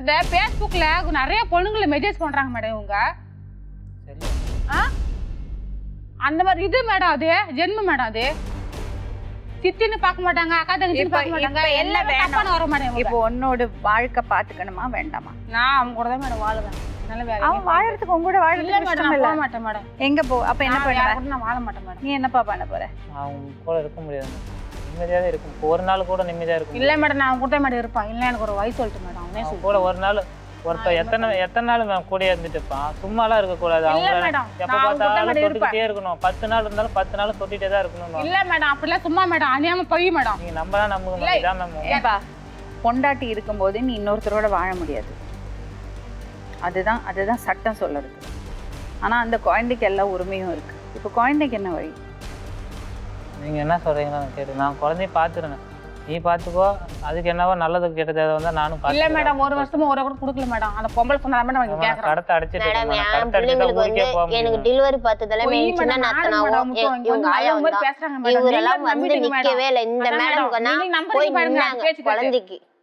அந்த ஃபேஸ்புக்ல நிறைய பொண்ணுங்களை மெசேஜ் பண்றாங்க மேடம் இவங்க. சரி. ஆ? அந்த மாதிரி இது மேடம் அது? ஜென்ம மேடம் அது? சித்தின்னு பார்க்க மாட்டாங்க அக்கா தங்கச்சின்னு பார்க்க மாட்டாங்க. இப்ப என்ன எல்லாமே வேணும்? தப்பான வர மாட்டேன் இப்போ உன்னோட வாழ்க்கை பாத்துக்கணுமா வேண்டாமா? நான் அவங்க கூட தான் மேடம் வாழுவேன். நல்ல வேலை. அவன் வாழறதுக்கு உங்க கூட இல்ல வாழறதுக்கு மேடம் இஷ்டம் நான் இல்ல மாட்டேன் மேடம் எங்க போ அப்ப என்ன நான் பண்ணுவ? நான் வாழ மாட்டேன் மேடம் நீ என்னப்பா பண்ண போற? அவங்க கூட இருக்க முடியாது. நிம்மதியாக தான் இருக்கும் ஒரு நாள் கூட நிம்மதியாக இருக்கும் இல்ல மேடம் நான் கூட மேடம் இருப்பான். இல்ல எனக்கு ஒரு வயசு சொல்லிட்டு மேடம் அவனே சொல்லு கூட ஒரு நாள் ஒருத்தர் எத்தனை எத்தனை நாள் மேம் கூட இருந்துட்டு இருப்பான் சும்மாலாம் இருக்கக்கூடாது. அவங்க மேடம் எப்ப பார்த்தாலும் தொட்டுக்கிட்டே இருக்கணும். பத்து நாள் இருந்தாலும் பத்து நாள் தொட்டிட்டே தான் இருக்கணும் இல்ல மேடம் அப்படிலாம் சும்மா மேடம் அநியாயமா பொய் மேடம். நீங்க நம்ப தான் நம்புங்க. இதான் மேம் பொண்டாட்டி இருக்கும்போது நீ இன்னொருத்தரோட வாழ முடியாது. அதுதான் அதுதான் சட்டம் சொல்லுறது ஆனா அந்த குழந்தைக்கு எல்லா உரிமையும் இருக்கு. இப்போ குழந்தைக்கு என்ன வழி? நீங்க என்ன சொல்றீங்களோ நான் கேட்டு நான் குழந்தைய பாத்துறேன் நீ பாத்துக்கோ அதுக்கு என்னவோ நல்லது கெட்டது வந்தா நானும் இல்ல. மேடம் ஒரு வருஷமா ஒரு கூட கொடுக்கல மேடம் அந்த பொம்பளை சொன்னா மேடம் அவங்க கேக்குறேன் கடத்தை அடைச்சிட்டு இருக்கேன் மேடம் மேடம். என் கடத்தை அடிச்சுதான் பிள்ளைங்களுக்கு ஊருக்கே போக வந்து எனக்கு டெலிவரி பார்த்ததுல பொய் என் சின்ன நானும் மேடம், இவங்க ஆயா வந்தா பேசுறாங்க மேடம். இவரெல்லாம் நீங்களும் வந்து நம்பிட்டீங்க மேடம். நிக்கவே இல்லை இந்த அதான் மேடம் மேடம், நீங்க நம்புறீங்க போய் பாருங்க, நின்னாங்க பேச்சு கேட்டு. குழந்தைக்கு